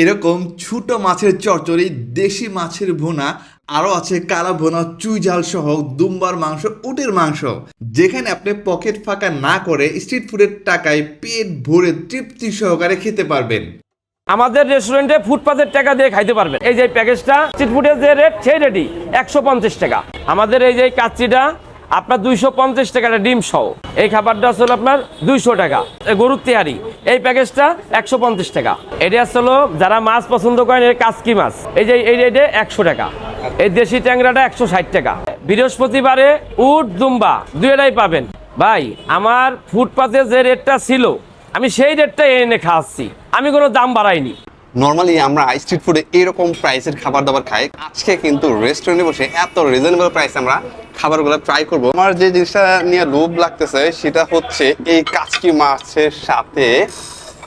এরকম ছোট মাছের চচ্চড়ি, দেশি মাছের ভুনা আরও আছে কালা ভোনা, চুই ঝাল সহ দুম্বার মাংস, উটের মাংস। যেখানে আপনি পকেট ফাঁকা না করে স্ট্রিট ফুডের টাকায় পেট ভরে তৃপ্তি সহকারে খেতে পারবেন। আমাদের রেস্টুরেন্টে ফুটপাতের টাকা দিয়ে খাইতে পারবেন। এই যে প্যাকেজটা স্ট্রিট ফুডের যে রেট সেই রেটই একশো পঞ্চাশ টাকা। আমাদের এই যে কাচ্চিটা আপনার দুইশো পঞ্চাশ টাকাটা ডিম সহ। এই খাবারটা আসলে আপনার দুইশো টাকা। গরুর তেহারি। এই প্যাকেজটা একশো পঞ্চাশ টাকা। এটা আসলে যারা মাছ পছন্দ করেন, এর কাসকি মাছ। এই যে, এই রেটে একশো টাকা। এই দেশি ট্যাংরাটা একশো ষাট টাকা। বৃহস্পতিবারে উট, দুম্বা দুয়েটাই পাবেন। ভাই, আমার ফুটপাতে যে রেটটা ছিল, আমি সেই রেটটা এনে খাওয়াচ্ছি আমি কোনো দাম বাড়াইনি। নর্মালি আমরা স্ট্রিট ফুডে এরকম প্রাইসের খাবার দাবার খাই। আজকে কিন্তু রেস্টুরেন্টে বসে এত রিজনেবল প্রাইস আমরা খাবারগুলো ট্রাই করব। আমার যে জিনিসটা নিয়ে লোভ লাগতেছে সেটা হচ্ছে এই কাচকি মাছের সাথে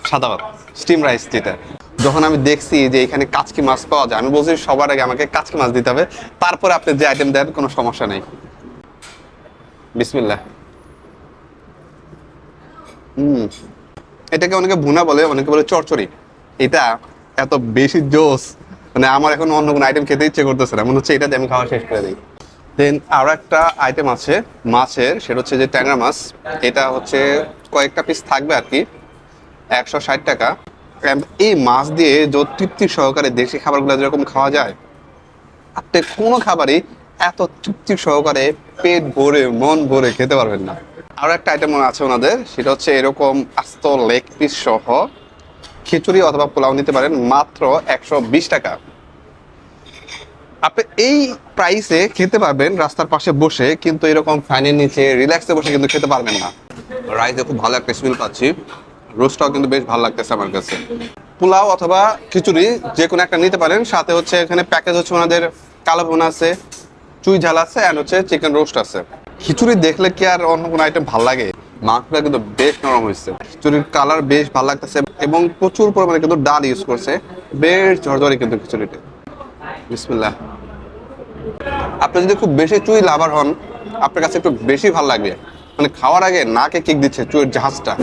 সাদা ভাত স্টিম রাইস যেটা। যখন আমি দেখছি যে এখানে কাচকি মাছ পাওয়া যায়, আমি বলছি সবার আগে আমাকে কাচকি মাছ দিতে হবে, তারপরে আপনি যে আইটেম দেন, কোনো সমস্যা নেই। বিসমিল্লাহ। হুম। এটাকে অনেকে ভুনা বলে, অনেকে বলে চরচড়ি। এটা এত বেশি জোস মানে আমার এখন অন্য কোনো আইটেম খেতে ইচ্ছে করতেছে না। মনে হচ্ছে এটা আমি খাওয়া শেষ করে দিই। দেন আরও একটা আইটেম আছে, মাছের, সেটা হচ্ছে যে ট্যাংরা মাছ। এটা হচ্ছে কয়েকটা পিস থাকবে আর কি, একশো ষাট টাকা। এই মাছ দিয়ে যে তৃপ্তি সহকারে দেশি খাবারগুলো যেরকম খাওয়া যায় আপনি কোনো খাবারই এত তৃপ্তি সহকারে পেট ভরে, মন ভরে খেতে পারবেন না। আরও একটা আইটেম আছে ওনাদের, সেটা হচ্ছে এরকম আস্ত লেগ পিস সহ খিচুড়ি অথবা পোলাও নিতে পারেন মাত্র একশো বিশ টাকা। আপনি এই প্রাইসে খেতে পারবেন রাস্তার পাশে বসে, কিন্তু এরকম ফ্যানের নিচে রিল্যাক্সে বসে কিন্তু খেতে পারবেন না। রাইসে খুব ভালো একটা স্মেল পাচ্ছি। রোস্টটাও কিন্তু বেশ ভালো লাগতেছে আমার কাছে। পোলাও অথবা খিচুড়ি যে কোনো একটা নিতে পারেন। সাথে হচ্ছে এখানে প্যাকেজ হচ্ছে ওনাদের কালো ভুনা আছে, চুই ঝাল আছে অ্যান্ড হচ্ছে চিকেন রোস্ট আছে। খিচুড়ি দেখলে কি আর অন্য কোনো আইটেম ভালো লাগে? মাংসটা কিন্তু বেশ নরম হয়েছে। খিচুড়ির কালার বেশ ভালো লাগতেছে এবং প্রচুর পরিমাণে কিন্তু ডাল ইউজ করছে। বেশ ঝরঝরে কিন্তু খিচুড়িটা। আপনি যদি খুব বেশি চুই লাভার হন, আপনার কাছে একটু বেশি ভালো লাগবে। মানে খাওয়ার আগে নাকে কিক দিচ্ছে চুইয়ের জাহাজটা।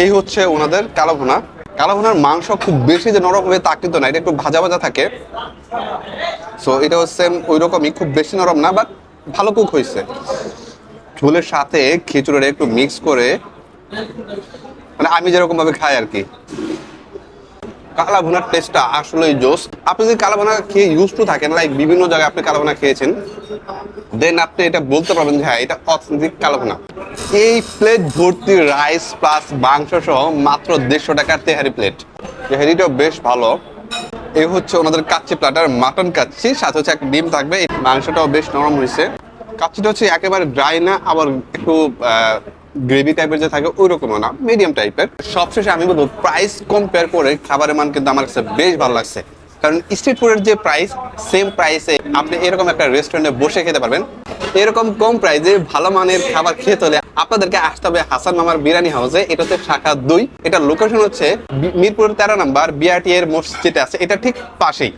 এই হচ্ছে ওনাদের কালো ভুনা। কালো ভুনার মাংস খুব বেশি যে নরম হবে তা কিন্তু না, এটা একটু ভাজা ভাজা থাকে। সো এটা হচ্ছে ওই রকমই খুব বেশি নরম না বাট ভালো কুক হয়েছে। ঝোলের সাথে খিচুড়িটা একটু মিক্স করে মানে আমি যেরকম ভাবে খাই আর কি। কালা ভুনার টেস্টটা আসলেই জোস। আপনি যদি কালা ভুনা খেয়ে ইউজ টু থাকেন লাইক বিভিন্ন জায়গায় আপনি কালা ভুনা খেয়েছেন দেন আপনি এটা বলতে পারবেন যে হ্যাঁ এটা অথেন্টিক কালা ভুনা এই প্লেট ভর্তি রাইস প্লাস মাংস সহ মাত্র দেড়শো টাকার তেহারি প্লেট তেহারিটাও বেশ ভালো। এই হচ্ছে ওনাদের কাচ্চি প্লাটার মাটন কাচ্চি, সাথে হচ্ছে একটা ডিম থাকবে। মাংসটাও বেশ নরম হয়েছে। কাচ্চিটা হচ্ছে একেবারে ড্রাই না, আবার একটু গ্রেভি টাইপের যে থাকে ওই রকমও না মিডিয়াম টাইপের সবশেষে আমি বলব প্রাইস কম্পেয়ার করে খাবারের মান কিন্তু আমার কাছে বেশ ভালো লাগছে। কারণ স্ট্রিট ফুডের যে প্রাইস সেম প্রাইসে আপনি এরকম একটা রেস্টুরেন্টে বসে খেতে পারবেন। এরকম কম প্রাইসে ভালো মানের খাবার খেতে হলে আপনাদেরকে আসতে হবে হাসান মামার বিরিয়ানি হাউসে এটা হচ্ছে শাখা দুই। এটা লোকেশন হচ্ছে মিরপুরের তেরো নাম্বার বিআরটি এর মসজিদ আছে। এটা ঠিক পাশেই।